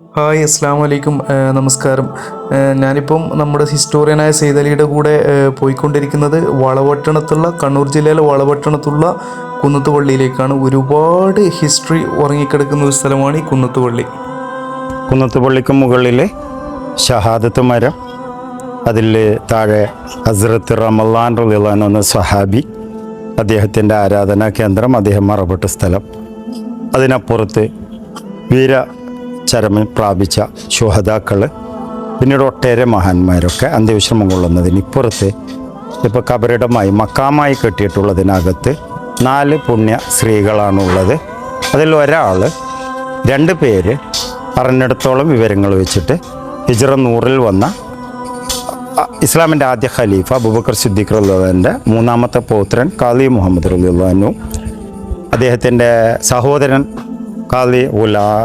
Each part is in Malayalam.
ഹായ് അസ്സാം വലൈക്കും നമസ്കാരം. ഞാനിപ്പം നമ്മുടെ ഹിസ്റ്റോറിയനായ സെയ്തലിയുടെ കൂടെ പോയിക്കൊണ്ടിരിക്കുന്നത് വളപട്ടണത്തുള്ള കണ്ണൂർ ജില്ലയിലെ വളവട്ടണത്തുള്ള കുന്നത്തുപള്ളിയിലേക്കാണ്. ഒരുപാട് ഹിസ്റ്ററി ഉറങ്ങിക്കിടക്കുന്ന ഒരു സ്ഥലമാണ് ഈ കുന്നത്തുപള്ളി. കുന്നത്തുപള്ളിക്ക് മുകളിൽ ഷഹാദത്ത് മരം അതിൽ താഴെ ഹസ്രത്ത് റമല്ലാൻ റലിലാൻ എന്ന സഹാബി അദ്ദേഹത്തിന്റെ ആരാധനാ കേന്ദ്രം അദ്ദേഹം മറപ്പെട്ട സ്ഥലം. അതിനപ്പുറത്ത് വീര ചരമം പ്രാപിച്ച ശുഹതാക്കൾ പിന്നീട് ഒട്ടേറെ മഹാന്മാരൊക്കെ അന്ത്യവിശ്രമം കൊള്ളുന്നതിന് ഇപ്പുറത്ത് ഇപ്പോൾ കബറിടമായി മക്കാമായി കെട്ടിയിട്ടുള്ളതിനകത്ത് നാല് പുണ്യ സ്ത്രീകളാണുള്ളത്. അതിൽ ഒരാൾ രണ്ട് പേര് പറഞ്ഞിടത്തോളം വിവരങ്ങൾ വെച്ചിട്ട് ഹിജറ നൂറിൽ വന്ന ഇസ്ലാമിന്റെ ആദ്യ ഖലീഫ അബുബക്കർ സിദ്ദീഖ് റഹ്ലാന്റെ മൂന്നാമത്തെ പൗത്രൻ കാലി മുഹമ്മദ് റഹ്ലാനു അദ്ദേഹത്തിന്റെ സഹോദരൻ കാലി ഉലാ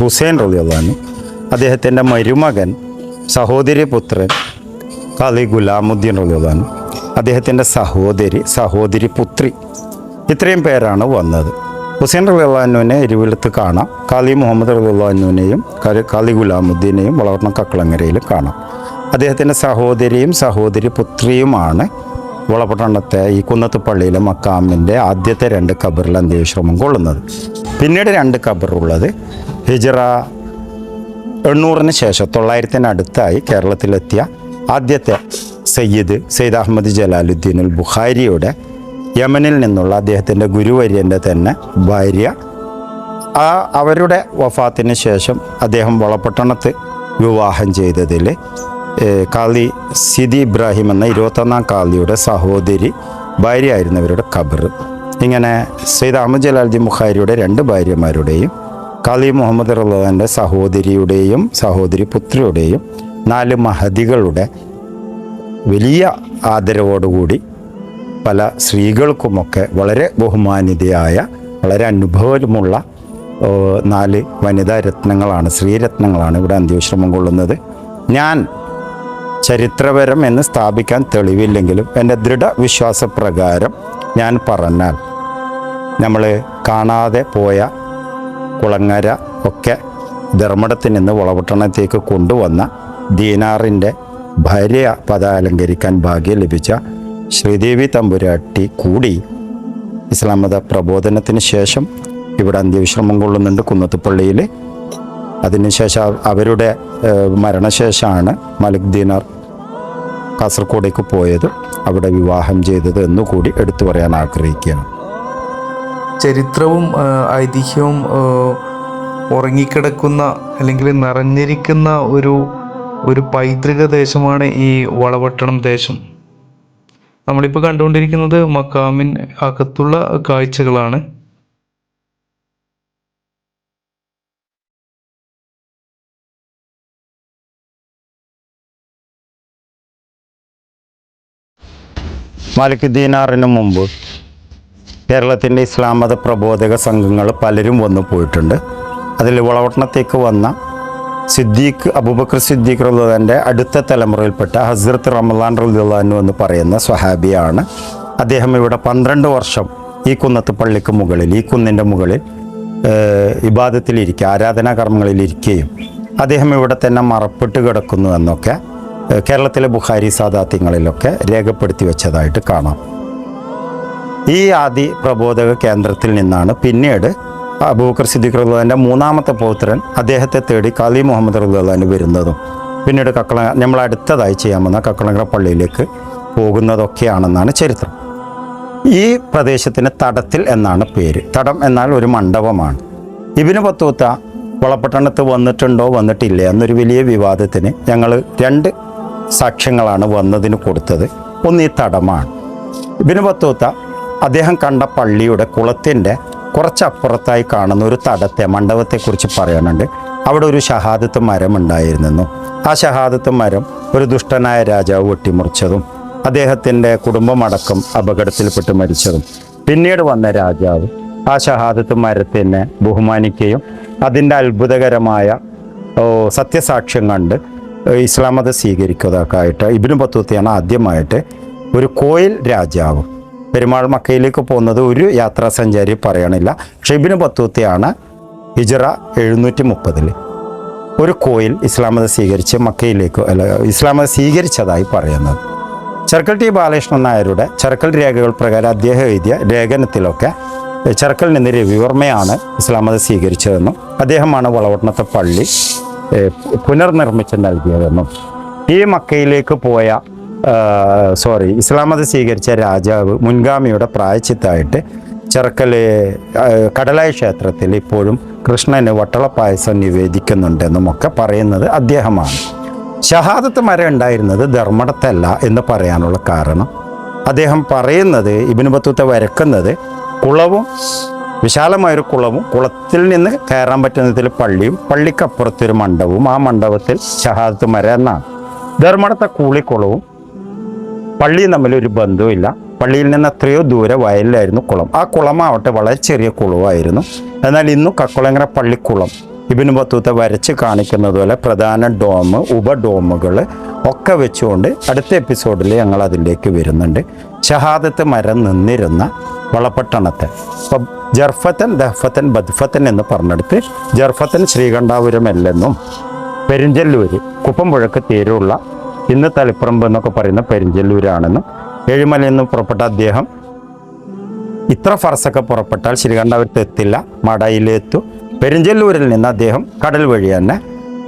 ഹുസൈൻ റഹ്ലാനു അദ്ദേഹത്തിന്റെ മരുമകൻ സഹോദരി പുത്രൻ കാലി ഗുലാമുദ്ദീൻ റഹ്ലാനു അദ്ദേഹത്തിന്റെ സഹോദരി സഹോദരി പുത്രി. ഇത്രയും പേരാണ് വന്നത്. ഹുസൈൻ റഹ്ലാനുവിനെ എരിവിലത്ത് കാണാം. കാലി മുഹമ്മദ് റഹ്ലാനുവിനെയും കാലി ഗുലാമുദ്ദീനെയും വളർന്ന കക്കളങ്ങരയിൽ കാണാം. അദ്ദേഹത്തിന്റെ സഹോദരിയും സഹോദരി പുത്രിയുമാണ് വളപട്ടണത്തെ ഈ കുന്നത്തുപള്ളിയിലെ മക്കാമിന്റെ ആദ്യത്തെ രണ്ട് കബറിൽ അന്ത്യവിശ്രമം കൊള്ളുന്നത്. പിന്നീട് രണ്ട് കബറുള്ളത് ഹിജറ എണ്ണൂറിന് ശേഷം തൊള്ളായിരത്തിനടുത്തായി കേരളത്തിലെത്തിയ ആദ്യത്തെ സയ്യിദ് സയ്യിദ് അഹമ്മദ് ജലാലുദ്ദീൻ അൽ ബുഖാരിയുടെ യമനിൽ നിന്നുള്ള അദ്ദേഹത്തിന്റെ ഗുരുവര്യന്റെ തന്നെ ഭാര്യ. ആ അവരുടെ വഫാത്തിന് ശേഷം അദ്ദേഹം വളപട്ടണത്ത് വിവാഹം ചെയ്തതിൽ കാളി സിദി ഇബ്രാഹിം എന്ന ഇരുപത്തൊന്നാം കാളിയുടെ സഹോദരി ഭാര്യയായിരുന്നവരുടെ ഖബർ. ഇങ്ങനെ സെയ്ദ് അഹമ്മദ് ജലാൽജി മുഖാരിയുടെ രണ്ട് ഭാര്യമാരുടെയും കാളി മുഹമ്മദ് റഹ്ലാന്റെ സഹോദരിയുടെയും സഹോദരി പുത്രിയുടെയും നാല് മഹതികളുടെ വലിയ ആദരവോടുകൂടി പല സ്ത്രീകൾക്കുമൊക്കെ വളരെ ബഹുമാനിതയായ വളരെ അനുഭവമുള്ള നാല് വനിതാ രത്നങ്ങളാണ് സ്ത്രീരത്നങ്ങളാണ് ഇവിടെ അന്ത്യവിശ്രമം കൊള്ളുന്നത്. ഞാൻ ചരിത്രപരം എന്ന് സ്ഥാപിക്കാൻ തെളിവില്ലെങ്കിലും എന്റെ ദൃഢവിശ്വാസപ്രകാരം ഞാൻ പറഞ്ഞാൽ നമ്മൾ കാണാതെ പോയ കുളങ്ങര ഒക്കെ ധർമ്മടത്തിൽ നിന്ന് വളപട്ടണത്തേക്ക് കൊണ്ടുവന്ന ദീനാറിന്റെ ഭാര്യ പദ അലങ്കരിക്കാൻ ഭാഗ്യം ലഭിച്ച ശ്രീദേവി തമ്പുരാട്ടി കൂടി ഇസ്ലാം മത പ്രബോധനത്തിന് ശേഷം ഇവിടെ അന്ത്യവിശ്രമം കൊള്ളുന്നുണ്ട് കുന്നത്തുപള്ളിയിൽ. അതിനുശേഷം അവരുടെ മരണശേഷമാണ് മലിക് ദീനാർ കാസർഗോഡേക്ക് പോയത് അവിടെ വിവാഹം ചെയ്തത് എന്നുകൂടി എടുത്തു പറയാൻ ആഗ്രഹിക്കുകയാണ്. ചരിത്രവും ഐതിഹ്യവും ഉറങ്ങിക്കിടക്കുന്ന അല്ലെങ്കിൽ നിറഞ്ഞിരിക്കുന്ന ഒരു ഒരു പൈതൃക ദേശമാണ് ഈ വളവട്ടണം ദേശം. നമ്മളിപ്പോൾ കണ്ടുകൊണ്ടിരിക്കുന്നത് മക്കാമിൻ അകത്തുള്ള കാഴ്ചകളാണ്. മാലിക് ദീനാറിന് മുമ്പ് കേരളത്തിന്റെ ഇസ്ലാം മത പ്രബോധക സംഘങ്ങൾ പലരും വന്നു പോയിട്ടുണ്ട്. അതിൽ വളവട്ടണത്തേക്ക് വന്ന സിദ്ദീഖ് അബൂബക്കർ സിദ്ദീഖ് റഹ്ലാന്റെ അടുത്ത തലമുറയിൽപ്പെട്ട ഹസ്രത്ത് റമലാൻ റഹ്ലാനു എന്ന് പറയുന്ന സ്വഹാബിയാണ്. അദ്ദേഹം ഇവിടെ പന്ത്രണ്ട് വർഷം ഈ കുന്നത്ത് പള്ളിക്ക് മുകളിൽ ഈ കുന്നിന്റെ മുകളിൽ ഇബാദത്തിലിരിക്കുക ആരാധനാ കർമ്മങ്ങളിലിരിക്കുകയും അദ്ദേഹം ഇവിടെ തന്നെ മറപ്പെട്ട് കിടക്കുന്നു എന്നൊക്കെ കേരളത്തിലെ ബുഹാരി സാദാത്യങ്ങളിലൊക്കെ രേഖപ്പെടുത്തി വെച്ചതായിട്ട് കാണാം. ഈ ആദി പ്രബോധക കേന്ദ്രത്തിൽ നിന്നാണ് പിന്നീട് അബൂബക്കർ സിദ്ദിഖ് റഹ്ലാന്റെ മൂന്നാമത്തെ പൗത്രൻ അദ്ദേഹത്തെ തേടി കാലി മുഹമ്മദ് റഹ്ലാൻ വരുന്നതും പിന്നീട് കക്കള നമ്മൾ അടുത്തതായി ചെയ്യാൻ വന്ന കക്കളങ്കര പള്ളിയിലേക്ക് പോകുന്നതൊക്കെയാണെന്നാണ് ചരിത്രം. ഈ പ്രദേശത്തിന് തടത്തിൽ എന്നാണ് പേര്. തടം എന്നാൽ ഒരു മണ്ഡപമാണ്. ഇബിന് പത്തൂത്ത വളപട്ടണത്ത് വന്നിട്ടുണ്ടോ വന്നിട്ടില്ല എന്നൊരു വലിയ വിവാദത്തിന് ഞങ്ങൾ രണ്ട് സാക്ഷ്യങ്ങളാണ് വന്നതിന് കൊടുത്തത്. ഒന്ന് ഈ തടമാണ്. ഇബിന് ബത്തൂത്ത അദ്ദേഹം കണ്ട പള്ളിയുടെ കുളത്തിന്റെ കുറച്ചപ്പുറത്തായി കാണുന്ന ഒരു തടത്തെ മണ്ഡപത്തെക്കുറിച്ച് പറയാനുണ്ട്. അവിടെ ഒരു ഷഹാദത്ത് മരം ഉണ്ടായിരുന്നു. ആ ഷഹാദത്ത് മരം ഒരു ദുഷ്ടനായ രാജാവ് വെട്ടിമുറിച്ചതും അദ്ദേഹത്തിന്റെ കുടുംബമടക്കം അപകടത്തിൽപ്പെട്ട് മരിച്ചതും. പിന്നീട് വന്ന രാജാവ് ആ ഷഹാദത്ത് മരത്തിനെ ബഹുമാനിക്കുകയും അതിന്റെ അത്ഭുതകരമായ സത്യസാക്ഷ്യം കണ്ട് ഇസ്ലാം മതം സ്വീകരിക്കുന്നതൊക്കെയായിട്ട് ഇബിനു ബത്തൂത്തയാണ് ആദ്യമായിട്ട് ഒരു കോയിൽ രാജാവ് പെരുമാൾ മക്കയിലേക്ക് പോകുന്നത് ഒരു യാത്രാ സഞ്ചാരി പറയണില്ല. പക്ഷെ ഇബിനു ബത്തൂത്തിയാണ് ഹിജറ എഴുന്നൂറ്റി മുപ്പതിൽ ഒരു കോയിൽ ഇസ്ലാം മതം സ്വീകരിച്ച് മക്കയിലേക്ക് അല്ല ഇസ്ലാം മതം സ്വീകരിച്ചതായി പറയുന്നത്. ചെറുക്കൽ ടി ബാലകൃഷ്ണൻ നായരുടെ ചെറുക്കൽ രേഖകൾ പ്രകാരം അദ്ദേഹം എഴുതിയ ലേഖനത്തിലൊക്കെ ചെറുക്കൽ നിന്ന് രവിവർമ്മയാണ് ഇസ്ലാം മതം സ്വീകരിച്ചതെന്നും അദ്ദേഹമാണ് വളവട്ടണത്തെ പള്ളി പുനർനിർമ്മിച്ച് നൽകിയതെന്നും ഈ മക്കയിലേക്ക് പോയ സോറി ഇസ്ലാം മതം സ്വീകരിച്ച രാജാവ് മുൻഗാമിയുടെ പ്രായച്ചിത്തായിട്ട് ചെറുക്കൽ കടലായ ക്ഷേത്രത്തിൽ ഇപ്പോഴും കൃഷ്ണന് വട്ടളപ്പായസം നിവേദിക്കുന്നുണ്ടെന്നും ഒക്കെ പറയുന്നത് അദ്ദേഹമാണ്. ഷഹാദത്ത് മരം ഉണ്ടായിരുന്നത് ധർമ്മടത്തല്ല എന്ന് പറയാനുള്ള കാരണം. അദ്ദേഹം പറയുന്നത് ഇബിന് ബത്തൂത്ത വരക്കുന്നത് കുളവും വിശാലമായൊരു കുളവും കുളത്തിൽ നിന്ന് കയറാൻ പറ്റുന്ന വിധത്തിൽ പള്ളിയും പള്ളിക്കപ്പുറത്തൊരു മണ്ഡപവും ആ മണ്ഡപത്തിൽ ഷഹാദത്ത് മര എന്നാണ് ധർമ്മടത്തെ കൂളിക്കുളവും പള്ളിയും തമ്മിൽ ഒരു ബന്ധവുമില്ല. പള്ളിയിൽ നിന്ന് എത്രയോ ദൂരെ വയലിലായിരുന്നു കുളം. ആ കുളമാവട്ടെ വളരെ ചെറിയ കുളവായിരുന്നു എന്നാൽ ഇന്നും കക്കുളങ്ങര പള്ളിക്കുളം ഇബിന് ബത്തൂത്ത വരച്ച് കാണിക്കുന്നത് പോലെ പ്രധാന ഡോം ഉപഡോമുകൾ ഒക്കെ വെച്ചുകൊണ്ട് അടുത്ത എപ്പിസോഡിൽ ഞങ്ങൾ അതിലേക്ക് വരുന്നുണ്ട്. ഷഹാദത്ത് മരം നിന്നിരുന്ന വളപട്ടണത്തെ. അപ്പം ജർഫത്തൻ ദഹ്ഫത്തൻ ബദ്ഫത്തൻ എന്ന് പറഞ്ഞെടുത്ത് ജർഫത്തൻ ശ്രീകണ്ഠാപുരം അല്ലെന്നും പെരിഞ്ചല്ലൂര് കുപ്പംപുഴക്ക് തീരുള്ള ഇന്ന് തളിപ്പറമ്പ് എന്നൊക്കെ പറയുന്ന പെരിഞ്ചല്ലൂരാണെന്നും ഏഴുമലയിൽ നിന്ന് പുറപ്പെട്ട അദ്ദേഹം ഇത്ര ഫർസൊക്കെ പുറപ്പെട്ടാൽ ശ്രീകണ്ഠാപുരത്ത് എത്തില്ല മടയിലെത്തു. പെരിഞ്ചല്ലൂരിൽ നിന്ന് അദ്ദേഹം കടൽ വഴി തന്നെ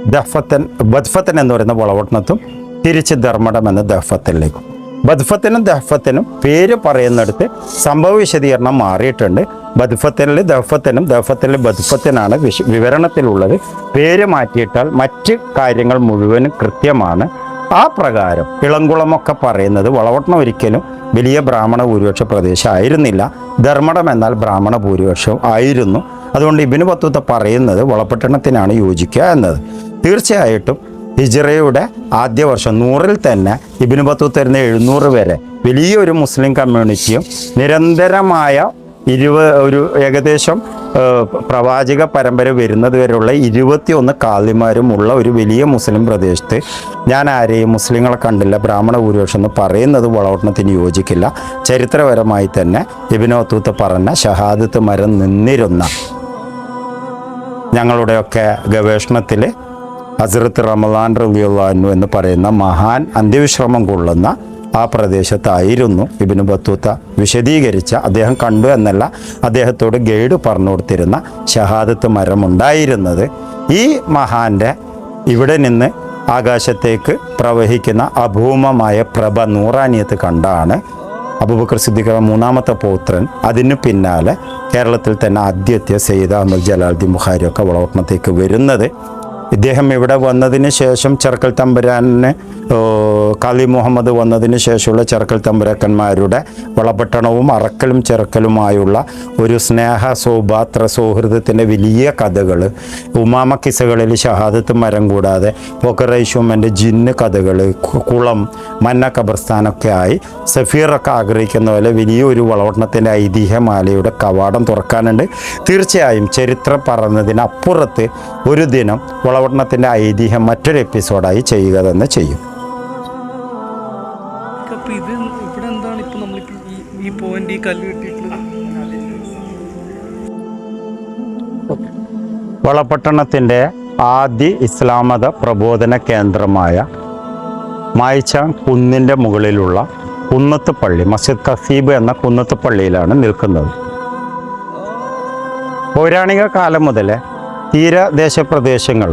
ദഫത്തൻ ബദ്ഫത്തൻ എന്ന് പറയുന്ന വളവട്ടണത്തും തിരിച്ച് ധർമ്മടം എന്ന ദഫത്തനിലേക്കും ബദ്ഫത്തിനും ദഹ്ഫത്തിനും പേര് പറയുന്നിടത്ത് സംഭവ വിശദീകരണം മാറിയിട്ടുണ്ട്. ബദ്ഫത്തിനിൽ ദഹ്ഫത്തിനും ദഹ്ഫത്തിൽ ബദ്ഫത്തിനാണ് വിശ വിവരണത്തിലുള്ളത്. പേര് മാറ്റിയിട്ടാൽ മറ്റ് കാര്യങ്ങൾ മുഴുവനും കൃത്യമാണ്. ആ പ്രകാരം ഇളംകുളമൊക്കെ പറയുന്നത് വളവട്ടണം ഒരിക്കലും വലിയ ബ്രാഹ്മണ ഭൂരിപക്ഷ പ്രദേശമായിരുന്നില്ല ധർമ്മടം എന്നാൽ ബ്രാഹ്മണ ഭൂരിപക്ഷം ആയിരുന്നു. അതുകൊണ്ട് ഇബിന് പത്തുത്ത പറയുന്നത് വളപട്ടണത്തിനാണ് യോജിക്കുക എന്നത്. തീർച്ചയായിട്ടും ഹിജറയുടെ ആദ്യ വർഷം നൂറിൽ തന്നെ ഇബിന് ബത്തൂത്തരുന്ന എഴുന്നൂറ് വരെ വലിയൊരു മുസ്ലിം കമ്മ്യൂണിറ്റിയും നിരന്തരമായ ഇരുപത് ഒരു ഏകദേശം പ്രവാചക പരമ്പര വരുന്നത് വരെയുള്ള ഇരുപത്തിയൊന്ന് കാലിമാരും ഉള്ള ഒരു വലിയ മുസ്ലിം പ്രദേശത്ത് ഞാൻ ആരെയും മുസ്ലിങ്ങളെ കണ്ടില്ല ബ്രാഹ്മണ ഭൂരിപക്ഷം എന്ന് പറയുന്നത് വളവട്ടണത്തിന് യോജിക്കില്ല. ചരിത്രപരമായി തന്നെ ഇബിനോത്തൂത്ത് പറഞ്ഞ ഷഹാദത്ത് മരം നിന്നിരുന്ന ഞങ്ങളുടെയൊക്കെ ഗവേഷണത്തിൽ ഹസ്രത്ത് റമദാൻ റബിയുള്ളു എന്ന് പറയുന്ന മഹാൻ അന്ത്യവിശ്രമം കൊള്ളുന്ന ആ പ്രദേശത്തായിരുന്നു ഇബിന് ബത്തൂത്ത വിശദീകരിച്ച അദ്ദേഹം കണ്ടു എന്നല്ല അദ്ദേഹത്തോട് ഗൈഡ് പറഞ്ഞു കൊടുത്തിരുന്ന ഷഹാദത്ത് മരമുണ്ടായിരുന്നത്. ഈ മഹാന്റെ ഇവിടെ നിന്ന് ആകാശത്തേക്ക് പ്രവഹിക്കുന്ന അഭൂമമായ പ്രഭ നൂറാനിയത്ത് കണ്ടാണ് അബൂബക്കർ സിദ്ദിഖ മൂന്നാമത്തെ പൗത്രൻ. അതിനു പിന്നാലെ കേരളത്തിൽ തന്നെ ആദ്യത്തെ സെയ്ദ് അഹമ്മദ് ജലാൽദ്ദീൻ ബുഖാരി ഒക്കെ വളവട്ടണത്തേക്ക് വരുന്നത്. ഇദ്ദേഹം ഇവിടെ വന്നതിന് ശേഷം ചെറുക്കൽ തമ്പുരാന് കാലി മുഹമ്മദ് വന്നതിന് ശേഷമുള്ള ചെറുക്കൽ തമ്പുരാക്കന്മാരുടെ വളപട്ടണവും അറക്കലും ചെറുക്കലുമായുള്ള ഒരു സ്നേഹ സൗഭാത്ര സൗഹൃദത്തിന്റെ വലിയ കഥകൾ ഉമാമ കിസകളിൽ ഷഹാദത്ത് മരം കൂടാതെ പൊക്കറൈഷുമന്റെ ജിന്ന് കഥകൾ കുളം മന്ന കബർസ്ഥാനൊക്കെ ആയി സഫീറൊക്കെ ആഗ്രഹിക്കുന്ന പോലെ വലിയൊരു വളപട്ടണത്തിന്റെ ഐതിഹ്യമാലയുടെ കവാടം തുറക്കാനുണ്ട്. തീർച്ചയായും ചരിത്രം പറഞ്ഞതിനപ്പുറത്ത് ഒരു ദിനം വളപട്ടണത്തിന്റെ ഐതിഹ്യം മറ്റൊരു എപ്പിസോഡായി ചെയ്യുക തന്നെ ചെയ്യും. ഈ കല്ല് വളപട്ടണത്തിന്റെ ആദ്യ ഇസ്ലാമത പ്രബോധന കേന്ദ്രമായ മായ്ച്ചാൻ കുന്നിന്റെ മുകളിലുള്ള കുന്നത്ത് പള്ളി മസ്ജിദ് കസീബ് എന്ന കുന്നത്ത് പള്ളിയിലാണ് നിൽക്കുന്നത്. പൗരാണിക കാലം മുതൽ തീരദേശ പ്രദേശങ്ങൾ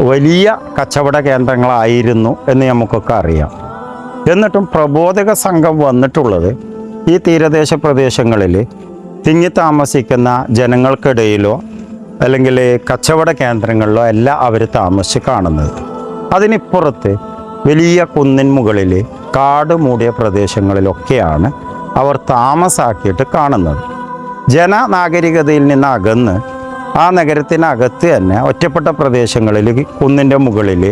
വലിയ കച്ചവട കേന്ദ്രങ്ങളായിരുന്നു എന്ന് നമുക്കൊക്കെ അറിയാം. എന്നിട്ടും പ്രബോധക സംഘം വന്നിട്ടുള്ളത് ഈ തീരദേശ പ്രദേശങ്ങളിൽ തിങ്ങി താമസിക്കുന്ന ജനങ്ങൾക്കിടയിലോ അല്ലെങ്കിൽ കച്ചവട കേന്ദ്രങ്ങളിലോ അല്ല അവർ താമസിച്ച് കാണുന്നത്. അതിനിപ്പുറത്ത് വലിയ കുന്നിൻ മുകളിൽ കാട് മൂടിയ പ്രദേശങ്ങളിലൊക്കെയാണ് അവർ താമസാക്കിയിട്ട് കാണുന്നത്. ജനനാഗരികതയിൽ നിന്ന് അകന്ന് ആ നഗരത്തിനകത്ത് തന്നെ ഒറ്റപ്പെട്ട പ്രദേശങ്ങളിൽ കുന്നിന്റെ മുകളിൽ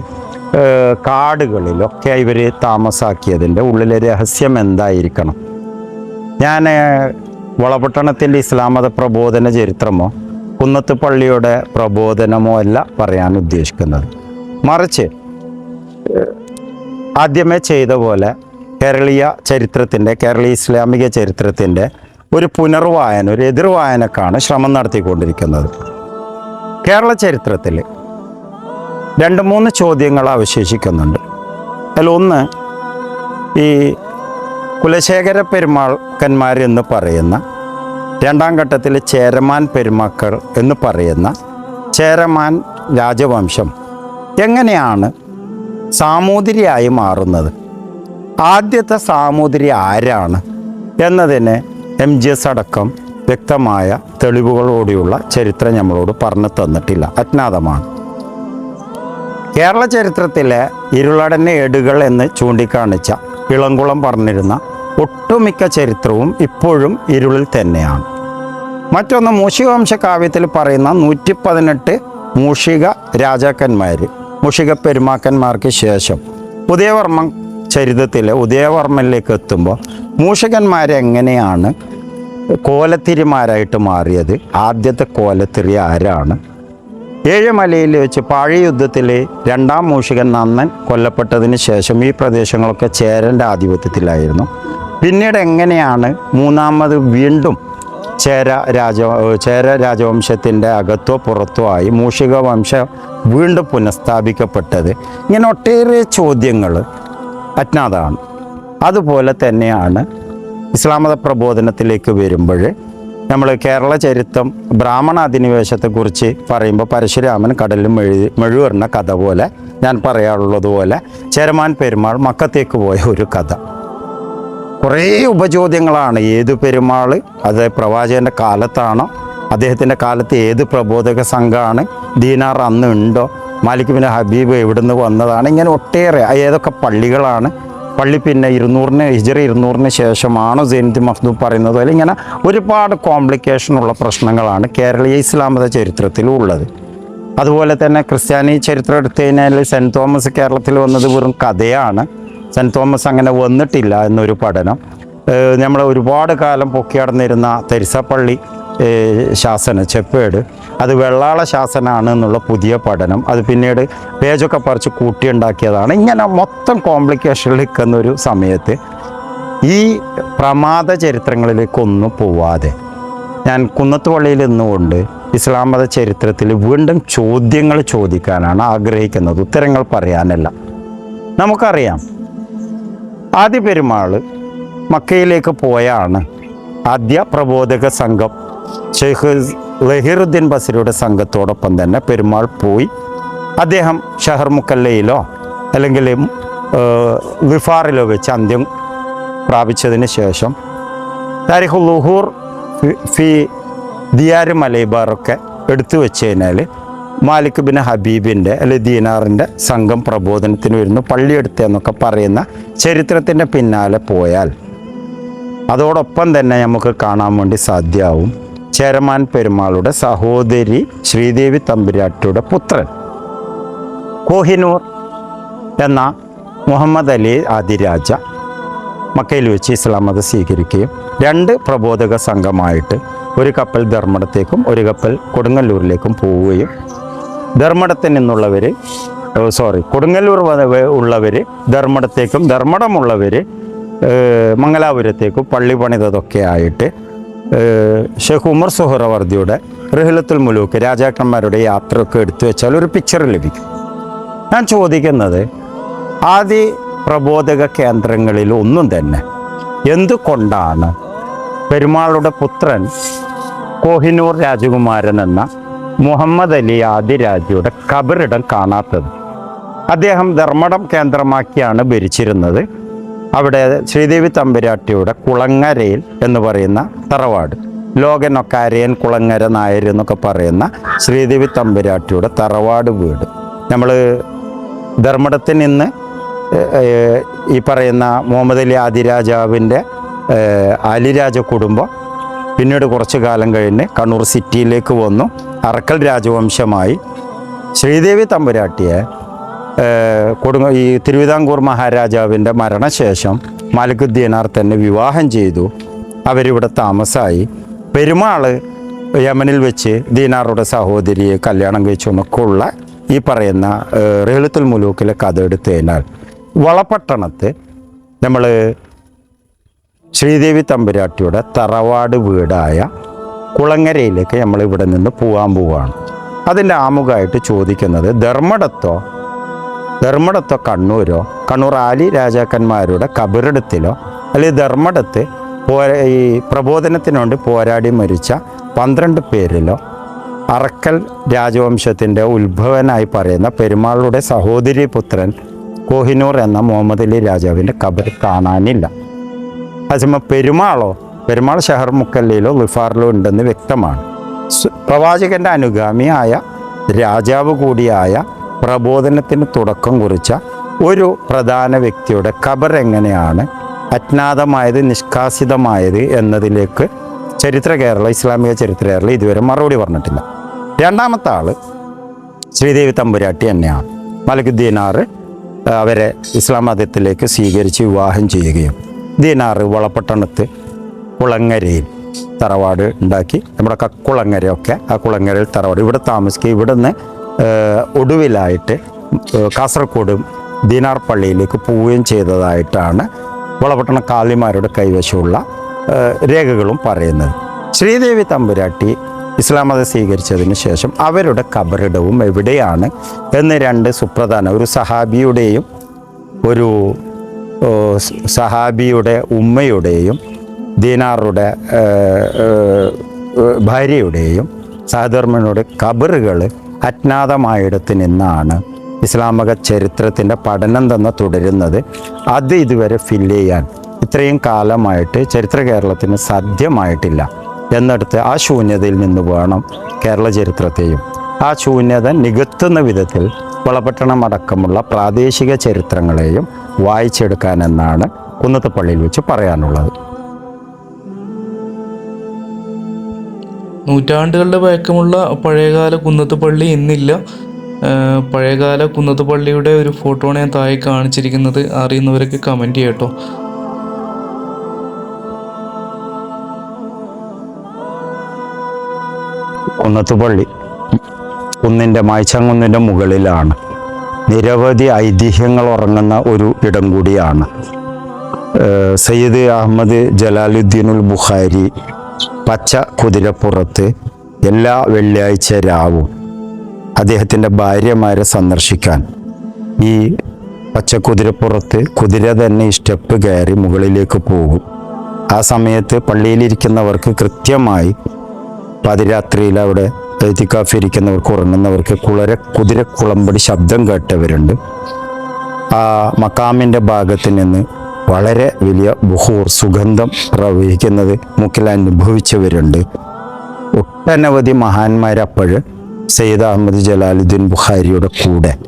കാടുകളിലൊക്കെ ഇവർ താമസാക്കിയതിന്റെ ഉള്ളിലെ രഹസ്യം എന്തായിരിക്കണം? ഞാൻ വളപട്ടണത്തിന്റെ ഇസ്ലാമത പ്രബോധന ചരിത്രമോ കുന്നത്ത് പള്ളിയുടെ പ്രബോധനമോ അല്ല പറയാൻ ഉദ്ദേശിക്കുന്നത്. മറിച്ച് ആദ്യമേ ചെയ്ത പോലെ കേരളീയ ചരിത്രത്തിന്റെ കേരളീയ ഇസ്ലാമിക ചരിത്രത്തിന്റെ ഒരു പുനർവായന ഒരു എതിർവായനക്കാണ് ശ്രമം നടത്തിക്കൊണ്ടിരിക്കുന്നത്. കേരള ചരിത്രത്തിൽ രണ്ട് മൂന്ന് ചോദ്യങ്ങൾ അവശേഷിക്കുന്നുണ്ട്. അതിലൊന്ന് ഈ കുലശേഖര പെരുമാക്കന്മാർ എന്ന് പറയുന്ന രണ്ടാം ഘട്ടത്തിൽ ചേരമാൻ പെരുമക്കൾ എന്ന് പറയുന്ന ചേരമാൻ രാജവംശം എങ്ങനെയാണ് സാമൂതിരിയായി മാറുന്നത്? ആദ്യത്തെ സാമൂതിരി ആരാണ് എന്നതിന് എം ജി എസ് അടക്കം വ്യക്തമായ തെളിവുകളോടെയുള്ള ചരിത്രം നമ്മളോട് പറഞ്ഞു തന്നിട്ടില്ല. അജ്ഞാതമാണ്. കേരള ചരിത്രത്തിലെ ഇരുളടഞ്ഞ ഏടുകൾ എന്ന് ചൂണ്ടിക്കാണിച്ച ഇളംകുളം പറഞ്ഞിരുന്ന ഒട്ടുമിക്ക ചരിത്രവും ഇപ്പോഴും ഇരുളിൽ തന്നെയാണ്. മറ്റൊന്ന് മൂഷികവംശ കാവ്യത്തിൽ പറയുന്ന നൂറ്റി പതിനെട്ട് മൂഷിക രാജാക്കന്മാർ മൂഷിക പെരുമാക്കന്മാർക്ക് ശേഷം ഉദയവർമ്മ ചരിതത്തിൽ ഉദയവർമ്മനിലേക്ക് എത്തുമ്പോൾ മൂഷികന്മാരെങ്ങനെയാണ് കോലത്തിരിമാരായിട്ട് മാറിയത്? ആദ്യത്തെ കോലത്തിരി ആരാണ്? ഏഴുമലയിൽ വെച്ച് പാഴി യുദ്ധത്തിൽ രണ്ടാം മൂഷികൻ നന്ദൻ കൊല്ലപ്പെട്ടതിന് ശേഷം ഈ പ്രദേശങ്ങളൊക്കെ ചേരന്റെ ആധിപത്യത്തിലായിരുന്നു. പിന്നീട് എങ്ങനെയാണ് മൂന്നാമത് വീണ്ടും ചേര രാജ ചേര രാജവംശത്തിന്റെ അകത്തോ പുറത്തോ ആയി മൂഷിക വംശം വീണ്ടും പുനഃസ്ഥാപിക്കപ്പെട്ടത്? ഇങ്ങനെ ഒട്ടേറെ ചോദ്യങ്ങൾ അജ്ഞാതമാണ് അതുപോലെ തന്നെയാണ് ഇസ്ലാമത പ്രബോധനത്തിലേക്ക് വരുമ്പോൾ നമ്മൾ കേരള ചരിത്രം ബ്രാഹ്മണ അധിനിവേശത്തെക്കുറിച്ച് പറയുമ്പോൾ പരശുരാമൻ കടലിൽ മെഴു മെഴുവറിന കഥ പോലെ ഞാൻ പറയാറുള്ളത് പോലെ ചേരമാൻ പെരുമാൾ മക്കത്തേക്ക് പോയ ഒരു കഥ. കുറേ ഉപചോദ്യങ്ങളാണ്. ഏത് പെരുമാൾ? അത് പ്രവാചകന്റെ കാലത്താണോ? അദ്ദേഹത്തിന്റെ കാലത്ത് ഏത് പ്രബോധക സംഘമാണ് ദീനാർ അന്ന് ഉണ്ടോ? മാലിക് ബിൻ ഹബീബ് എവിടുന്ന് വന്നതാണ്? ഇങ്ങനെ ഒട്ടേറെ ഏതൊക്കെ പള്ളികളാണ്? പള്ളി പിന്നെ ഇരുന്നൂറിന് ഹിജറ ഇരുന്നൂറിന് ശേഷമാണ് സൈനത്തി മഖ്ദൂബ് പറയുന്നത്. അതിൽ ഇങ്ങനെ ഒരുപാട് കോംപ്ലിക്കേഷൻ ഉള്ള പ്രശ്നങ്ങളാണ് കേരളീയ ഇസ്ലാമത ചരിത്രത്തിൽ ഉള്ളത്. അതുപോലെ തന്നെ ക്രിസ്ത്യാനി ചരിത്രം എടുത്തു കഴിഞ്ഞാൽ സെന്റ് തോമസ് കേരളത്തിൽ വന്നത് വെറും കഥയാണ്. സെന്റ് തോമസ് അങ്ങനെ വന്നിട്ടില്ല എന്നൊരു പഠനം. നമ്മൾ ഒരുപാട് കാലം പൊക്കിയടന്നിരുന്ന തെരിസപ്പള്ളി ശാസന ചെപ്പേട്. അത് വെള്ളാള ശാസനമാണ് എന്നുള്ള പുതിയ പഠനം. അത് പിന്നീട് പേജൊക്കെ പറിച്ച് കൂട്ടിയുണ്ടാക്കിയതാണ്. ഇങ്ങനെ മൊത്തം കോംപ്ലിക്കേഷനിൽ നിൽക്കുന്ന ഒരു സമയത്ത് ഈ പ്രമാദ ചരിത്രങ്ങളിലേക്കൊന്നും പോവാതെ ഞാൻ കുന്നത്തുപള്ളിയിൽ നിന്നുകൊണ്ട് ഇസ്ലാം മത ചരിത്രത്തിൽ വീണ്ടും ചോദ്യങ്ങൾ ചോദിക്കാനാണ് ആഗ്രഹിക്കുന്നത്. ഉത്തരങ്ങൾ പറയാനല്ല. നമുക്കറിയാം. ആദ്യ പെരുമാൾ മക്കയിലേക്ക് പോയാണ് ആദ്യ പ്രബോധക സംഘം ഷെയ്ഖ് ലഹീറുദ്ദീൻ ബസരിയുടെ സംഘത്തോടൊപ്പം തന്നെ പെരുമാൾ പോയി. അദ്ദേഹം ഷഹർ മുക്കല്ലയിലോ അല്ലെങ്കിൽ വിഫാറിലോ വെച്ച് അന്ത്യം പ്രാപിച്ചതിന് ശേഷം താരിഖ് ലുഹൂർ ഫി- ദിയാർ മലൈബാറൊക്കെ എടുത്തു വെച്ച് കഴിഞ്ഞാൽ മാലിക് ബിൻ ഹബീബിന്റെ അല്ലെ ദീനാറിന്റെ സംഘം പ്രബോധനത്തിന് വരുന്നു. പള്ളിയെടുത്തെന്നൊക്കെ പറയുന്ന ചരിത്രത്തിന്റെ പിന്നാലെ പോയാൽ അതോടൊപ്പം തന്നെ നമുക്ക് കാണാൻ വേണ്ടി സാധ്യമാവും ചേരമാൻ പെരുമാളുടെ സഹോദരി ശ്രീദേവി തമ്പുരാട്ടിയുടെ പുത്രൻ. കോഹിനൂർ എന്ന മുഹമ്മദ് അലി ആദിരാജ മക്കയിൽ വെച്ച് ഇസ്ലാം മത സ്വീകരിക്കുകയും രണ്ട് പ്രബോധക സംഘമായിട്ട് ഒരു കപ്പൽ ധർമ്മടത്തേക്കും ഒരു കപ്പൽ കൊടുങ്ങല്ലൂരിലേക്കും പോവുകയും ധർമ്മടത്തിൽ നിന്നുള്ളവർ സോറി കൊടുങ്ങല്ലൂർ ഉള്ളവർ ധർമ്മടത്തേക്കും ധർമ്മടമുള്ളവർ മംഗലാപുരത്തേക്കും പള്ളി പണിതതൊക്കെ ആയിട്ട് ഷെയ്ഖ് ഉമർ സുഹറവർദിയുടെ റഹ്ലത്തുൽ മുലൂക്ക് രാജാക്കന്മാരുടെ യാത്രയൊക്കെ എടുത്തു വെച്ചാൽ ഒരു പിക്ചർ ലഭിക്കും. ഞാൻ ചോദിക്കുന്നത് ആദ്യ പ്രബോധക കേന്ദ്രങ്ങളിൽ ഒന്നും തന്നെ എന്തുകൊണ്ടാണ് പെരുമാളുടെ പുത്രൻ കോഹിനൂർ രാജകുമാരൻ എന്ന മുഹമ്മദ് അലി ആദിരാജയുടെ കബറിടം കാണാത്തത്? അദ്ദേഹം ധർമ്മടം കേന്ദ്രമാക്കിയാണ് ഭരിച്ചിരുന്നത്. അവിടെ ശ്രീദേവി തമ്പുരാട്ടിയുടെ കുളങ്ങരയിൽ എന്ന് പറയുന്ന തറവാട്. ലോകനൊക്കാരയൻ കുളങ്ങര നായർ എന്നൊക്കെ പറയുന്ന ശ്രീദേവി തമ്പുരാട്ടിയുടെ തറവാട് വീട്. നമ്മൾ ധർമ്മടത്തിൽ നിന്ന് ഈ പറയുന്ന മുഹമ്മദ് അലി ആദിരാജാവിന്റെ അലിരാജ കുടുംബം പിന്നീട് കുറച്ചു കാലം കഴിഞ്ഞ് കണ്ണൂർ സിറ്റിയിലേക്ക് വന്നു. അറക്കൽ രാജവംശമായി. ശ്രീദേവി തമ്പുരാട്ടിയെ കൊടുങ്ങ ഈ തിരുവിതാംകൂർ മഹാരാജാവിന്റെ മരണശേഷം മാലിക്കുദ്ദീനാർ തന്നെ വിവാഹം ചെയ്തു. അവരിവിടെ താമസമായി പെരുമാൾ യമനിൽ വെച്ച് ദീനാറുടെ സഹോദരിയെ കല്യാണം കഴിച്ചു എന്നൊക്കെ ഉള്ള ഈ പറയുന്ന റേളുത്തുൽ മുലൂക്കിലെ കഥ എടുത്തു കഴിഞ്ഞാൽ വളപട്ടണത്ത് നമ്മൾ ശ്രീദേവി തമ്പുരാട്ടിയുടെ തറവാട് വീടായ കുളങ്ങരയിലേക്ക് നമ്മൾ ഇവിടെ നിന്ന് പോകാൻ പോവുകയാണ് അതിന്റെ ആമുഖമായിട്ട് ചോദിക്കുന്നത് ധർമ്മടത്തോ? ധർമ്മടത്തോ കണ്ണൂരോ? കണ്ണൂർ ആലി രാജാക്കന്മാരുടെ കബറിടത്തിലോ? അല്ലെങ്കിൽ ധർമ്മടത്ത് പോരാ ഈ പ്രബോധനത്തിനുവേണ്ടി പോരാടി മരിച്ച പന്ത്രണ്ട് പേരിലോ? അറക്കൽ രാജവംശത്തിന്റെ ഉത്ഭവനായി പറയുന്ന പെരുമാളുടെ സഹോദരി പുത്രൻ കോഹിനൂർ എന്ന മുഹമ്മദ് അലി രാജാവിന്റെ കബർ കാണാനില്ല. അതേസമയം പെരുമാളോ? പെരുമാൾ ഷഹർ മുക്കല്ലയിലോ ലിഫാറിലോ ഉണ്ടെന്ന് വ്യക്തമാണ്. പ്രവാചകന്റെ അനുഗാമിയായ രാജാവ് കൂടിയായ പ്രബോധനത്തിന് തുടക്കം കുറിച്ച ഒരു പ്രധാന വ്യക്തിയുടെ ഖബർ എങ്ങനെയാണ് അജ്ഞാതമായത് നിഷ്കാസിതമായത് എന്നതിലേക്ക് ചരിത്ര കേരള ഇസ്ലാമിക ചരിത്ര കേരള ഇതുവരെ മറുപടി പറഞ്ഞിട്ടില്ല. രണ്ടാമത്തെ ആൾ ശ്രീദേവി തമ്പുരാട്ടി തന്നെയാണ്. മലക് അവരെ ഇസ്ലാം മതത്തിലേക്ക് സ്വീകരിച്ച് വിവാഹം ചെയ്യുകയും ദീനാറ് വളപട്ടണത്ത് കുളങ്ങരയിൽ തറവാട് ഉണ്ടാക്കി. നമ്മുടെ കക്കുളങ്ങരയൊക്കെ ആ കുളങ്ങരയിൽ തറവാട് ഇവിടെ താമസിക്കുക. ഇവിടെ നിന്ന് ഒടുവിലായിട്ട് കാസർഗോഡ് ദീനാർ പള്ളിയിലേക്ക് പോവുകയും ചെയ്തതായിട്ടാണ് വളപട്ടണ കാലിമാരുടെ കൈവശമുള്ള രേഖകളും പറയുന്നത്. ശ്രീദേവി തമ്പുരാട്ടി ഇസ്ലാം മതം സ്വീകരിച്ചതിന് ശേഷം അവരുടെ കബറിടവും എവിടെയാണ് എന്ന് രണ്ട് സുപ്രധാന ഒരു സഹാബിയുടെയും ഒരു സഹാബിയുടെ ഉമ്മയുടെയും ദീനാറുടെ ഭാര്യയുടെയും സഹധർമ്മനുടെ കബറുകൾ അജ്ഞാതമായിടത്ത് നിന്നാണ് ഇസ്ലാമിക ചരിത്രത്തിന്റെ പഠനം തന്നെ തുടരുന്നത്. അത് ഇതുവരെ ഫില്ല് ചെയ്യാൻ ഇത്രയും കാലമായിട്ട് ചരിത്ര കേരളത്തിന് സാധ്യമായിട്ടില്ല. എന്നിടത്ത് ആ ശൂന്യതയിൽ നിന്ന് വേണം കേരള ചരിത്രത്തെയും. ആ ശൂന്യത നികത്തുന്ന വിധത്തിൽ വളപട്ടണം അടക്കമുള്ള പ്രാദേശിക ചരിത്രങ്ങളെയും വായിച്ചെടുക്കാനെന്നാണ് കുന്നത്തപ്പള്ളിയിൽ വെച്ച് പറയാനുള്ളത്. നൂറ്റാണ്ടുകളുടെ പഴക്കമുള്ള പഴയകാല കുന്നത്ത് പള്ളി ഇന്നില്ല. പഴയകാല കുന്നത്ത് പള്ളിയുടെ ഒരു ഫോട്ടോ ഞാൻ താഴെ കാണിച്ചിരിക്കുന്നത്. അറിയുന്നവരൊക്കെ കമന്റ് ചെയ്യട്ടോ. കുന്നത്തുപള്ളി കുന്നിന്റെ മായ്ച്ചങ്കുന്നിന്റെ മുകളിലാണ്. നിരവധി ഐതിഹ്യങ്ങൾ ഉറങ്ങുന്ന ഒരു ഇടം കൂടിയാണ്. സയ്യിദ് അഹമ്മദ് ജലാലുദ്ദീനുൽ ബുഖാരി പച്ച കുതിരപ്പുറത്ത് എല്ലാ വെള്ളിയാഴ്ച രാവും അദ്ദേഹത്തിന്റെ ഭാര്യമാരെ സന്ദർശിക്കാൻ. ഈ പച്ച കുതിരപ്പുറത്ത് കുതിര തന്നെ സ്റ്റെപ്പ് കയറി മുകളിലേക്ക് പോകും. ആ സമയത്ത് പള്ളിയിലിരിക്കുന്നവർക്ക് കൃത്യമായി പതിരാത്രിയിൽ അവിടെ എത്തിക്കാഫ് ഇരിക്കുന്നവർക്ക് ഉറങ്ങുന്നവർക്ക് കുളരെ കുതിര കുളമ്പടി ശബ്ദം കേട്ടവരുണ്ട്. ആ മക്കാമിന്റെ ഭാഗത്ത് നിന്ന് വളരെ വലിയ ബുഹൂർ സുഗന്ധം പ്രവഹിക്കുന്നത് മുക്കിൽ അനുഭവിച്ചവരുണ്ട് ഒട്ടനവധി മഹാന്മാരപ്പോഴ് സെയ്ദ് അഹമ്മദ് ജലാലുദ്ദീൻ ബുഖാരിയുടെ കൂടെ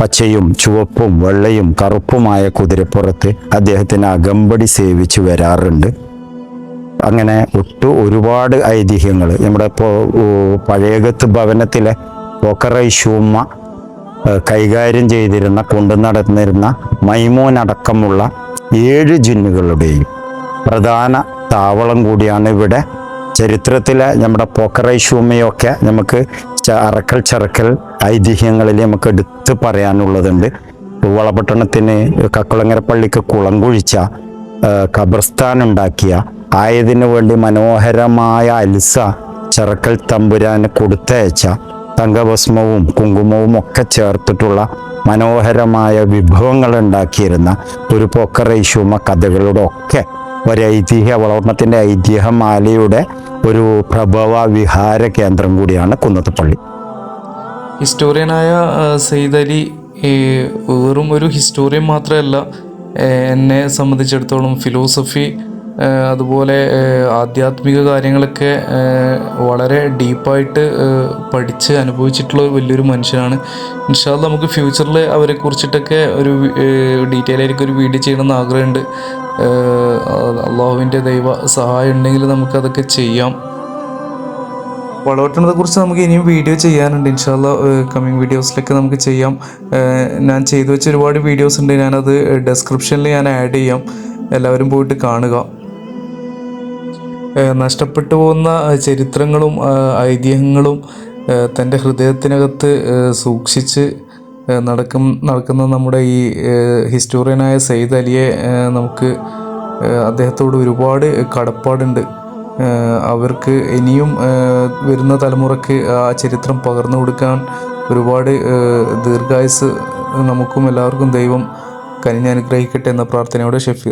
പച്ചയും ചുവപ്പും വെള്ളയും കറുപ്പുമായ കുതിരപ്പുറത്ത് അദ്ദേഹത്തിന് അകമ്പടി സേവിച്ച് വരാറുണ്ട്. അങ്ങനെ ഒട്ടു ഒരുപാട് ഐതിഹ്യങ്ങൾ. നമ്മുടെ പഴയകത്ത് ഭവനത്തിലെ പോക്കറൈശൂമ്മ ഏഹ് കൈകാര്യം ചെയ്തിരുന്ന കൊണ്ടു നടന്നിരുന്ന മൈമൂൻ അടക്കമുള്ള ഏഴ് ജിന്നുകളുടെയും പ്രധാന താവളം കൂടിയാണ് ഇവിടെ. ചരിത്രത്തിലെ നമ്മുടെ പോക്കറൈഷൂമയൊക്കെ നമുക്ക് അറക്കൽ ചറക്കൽ ഐതിഹ്യങ്ങളിൽ നമുക്ക് എടുത്ത് പറയാനുള്ളതുണ്ട്. വളപട്ടണത്തിന് കക്കുളങ്ങര പള്ളിക്ക് കുളം കുഴിച്ച ഖബർസ്ഥാൻ ഉണ്ടാക്കിയ ആയതിനു വേണ്ടി മനോഹരമായ അൽസ ചെറക്കൽ തമ്പുരാന് കൊടുത്തയച്ച തങ്കഭസ്മവും കുങ്കുമവും ഒക്കെ ചേർത്തിട്ടുള്ള മനോഹരമായ വിഭവങ്ങൾ ഉണ്ടാക്കിയിരുന്ന ഒരു പൊക്കറൈശുമ കഥകളുടെ ഒക്കെ ഒരു ഐതിഹ്യ വളർണത്തിന്റെ ഐതിഹ്യമാലയുടെ ഒരു പ്രഭവ വിഹാര കേന്ദ്രം കൂടിയാണ് കുന്നത്തുപള്ളി. ഹിസ്റ്റോറിയനായ സെയ്തലി വെറും ഒരു ഹിസ്റ്റോറിയൻ മാത്രമല്ല എന്നെ സംബന്ധിച്ചിടത്തോളം ഫിലോസഫി അതുപോലെ ആധ്യാത്മിക കാര്യങ്ങളൊക്കെ വളരെ ഡീപ്പായിട്ട് പഠിച്ച് അനുഭവിച്ചിട്ടുള്ള വലിയൊരു മനുഷ്യനാണ്. ഇൻഷാൽ നമുക്ക് ഫ്യൂച്ചറിൽ അവരെ കുറിച്ചിട്ടൊക്കെ ഒരു ഡീറ്റെയിൽ ആയിരിക്കും ഒരു വീഡിയോ ചെയ്യണമെന്ന് ആഗ്രഹമുണ്ട്. അള്ളാഹുവിന്റെ ദൈവ സഹായം ഉണ്ടെങ്കിൽ നമുക്കതൊക്കെ ചെയ്യാം. വളവട്ടണത്തെ കുറിച്ച് നമുക്ക് ഇനിയും വീഡിയോ ചെയ്യാനുണ്ട്. ഇൻഷാല്ല കമ്മിങ് വീഡിയോസിലൊക്കെ നമുക്ക് ചെയ്യാം. ഞാൻ ചെയ്തു വെച്ച ഒരുപാട് വീഡിയോസ് ഉണ്ട്. ഞാനത് ഡെസ്ക്രിപ്ഷനിൽ ഞാൻ ആഡ് ചെയ്യാം. എല്ലാവരും പോയിട്ട് കാണുക. നഷ്ടപ്പെട്ടു പോകുന്ന ചരിത്രങ്ങളും ഐതിഹ്യങ്ങളും തന്റെ ഹൃദയത്തിനകത്ത് സൂക്ഷിച്ച് നടക്കും നടക്കുന്ന നമ്മുടെ ഈ ഹിസ്റ്റോറിയനായ സയ്യിദ് അലിയെ നമുക്ക് അദ്ദേഹത്തോട് ഒരുപാട് കടപ്പാടുണ്ട്. അവർക്ക് ഇനിയും വരുന്ന തലമുറയ്ക്ക് ആ ചരിത്രം പകർന്നു കൊടുക്കാൻ ഒരുപാട് ദീർഘായുസ് നമുക്കും എല്ലാവർക്കും ദൈവം കനിഞ്ഞനുഗ്രഹിക്കട്ടെ എന്ന പ്രാർത്ഥനയോടെ ഷഫീർ